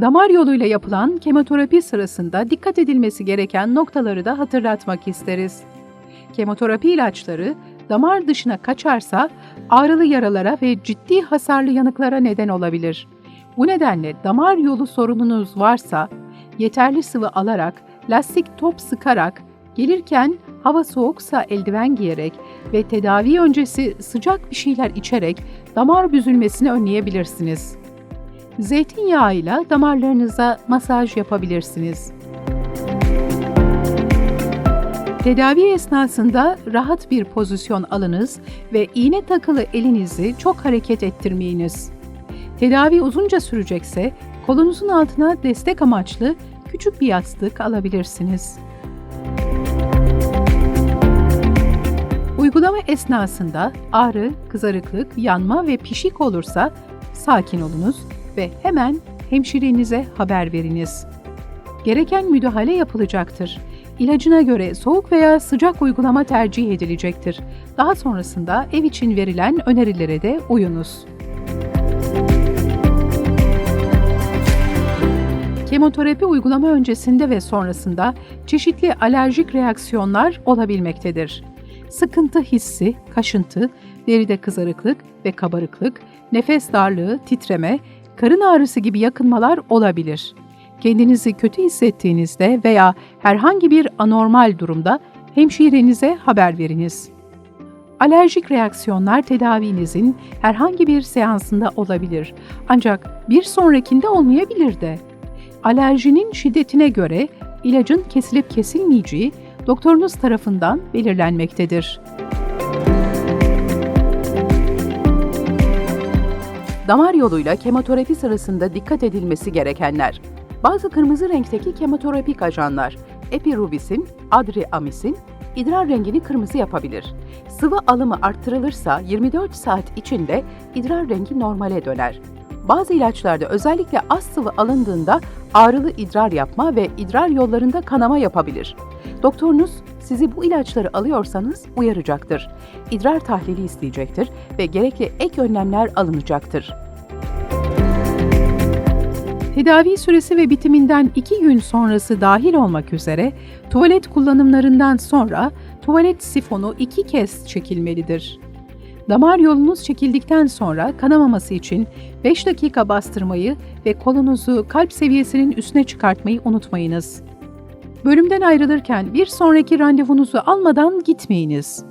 Damar yoluyla yapılan kemoterapi sırasında dikkat edilmesi gereken noktaları da hatırlatmak isteriz. Kemoterapi ilaçları damar dışına kaçarsa ağrılı yaralara ve ciddi hasarlı yanıklara neden olabilir. Bu nedenle damar yolu sorununuz varsa yeterli sıvı alarak, lastik top sıkarak, gelirken hava soğuksa eldiven giyerek ve tedavi öncesi sıcak bir şeyler içerek damar büzülmesini önleyebilirsiniz. Zeytinyağıyla damarlarınıza masaj yapabilirsiniz. Tedavi esnasında rahat bir pozisyon alınız ve iğne takılı elinizi çok hareket ettirmeyiniz. Tedavi uzunca sürecekse kolunuzun altına destek amaçlı küçük bir yastık alabilirsiniz. Uygulama esnasında ağrı, kızarıklık, yanma ve pişik olursa sakin olunuz ve hemen hemşirenize haber veriniz. Gereken müdahale yapılacaktır. İlacına göre soğuk veya sıcak uygulama tercih edilecektir. Daha sonrasında ev için verilen önerilere de uyunuz. Kemoterapi uygulama öncesinde ve sonrasında çeşitli alerjik reaksiyonlar olabilmektedir. Sıkıntı hissi, kaşıntı, deride kızarıklık ve kabarıklık, nefes darlığı, titreme, karın ağrısı gibi yakınmalar olabilir. Kendinizi kötü hissettiğinizde veya herhangi bir anormal durumda hemşirenize haber veriniz. Alerjik reaksiyonlar tedavinizin herhangi bir seansında olabilir ancak bir sonrakinde olmayabilir de. Alerjinin şiddetine göre ilacın kesilip kesilmeyeceği doktorunuz tarafından belirlenmektedir. Damar yoluyla kemoterapi sırasında dikkat edilmesi gerekenler. Bazı kırmızı renkteki kemoterapik ajanlar, epirubisin, adriamisin, idrar rengini kırmızı yapabilir. Sıvı alımı arttırılırsa 24 saat içinde idrar rengi normale döner. Bazı ilaçlarda özellikle az sıvı alındığında ağrılı idrar yapma ve idrar yollarında kanama yapabilir. Doktorunuz sizi bu ilaçları alıyorsanız uyaracaktır. İdrar tahlili isteyecektir ve gerekli ek önlemler alınacaktır. Tedavi süresi ve bitiminden 2 gün sonrası dahil olmak üzere tuvalet kullanımlarından sonra tuvalet sifonu 2 kez çekilmelidir. Damar yolunuz çekildikten sonra kanamaması için 5 dakika bastırmayı ve kolunuzu kalp seviyesinin üstüne çıkartmayı unutmayınız. Bölümden ayrılırken bir sonraki randevunuzu almadan gitmeyiniz.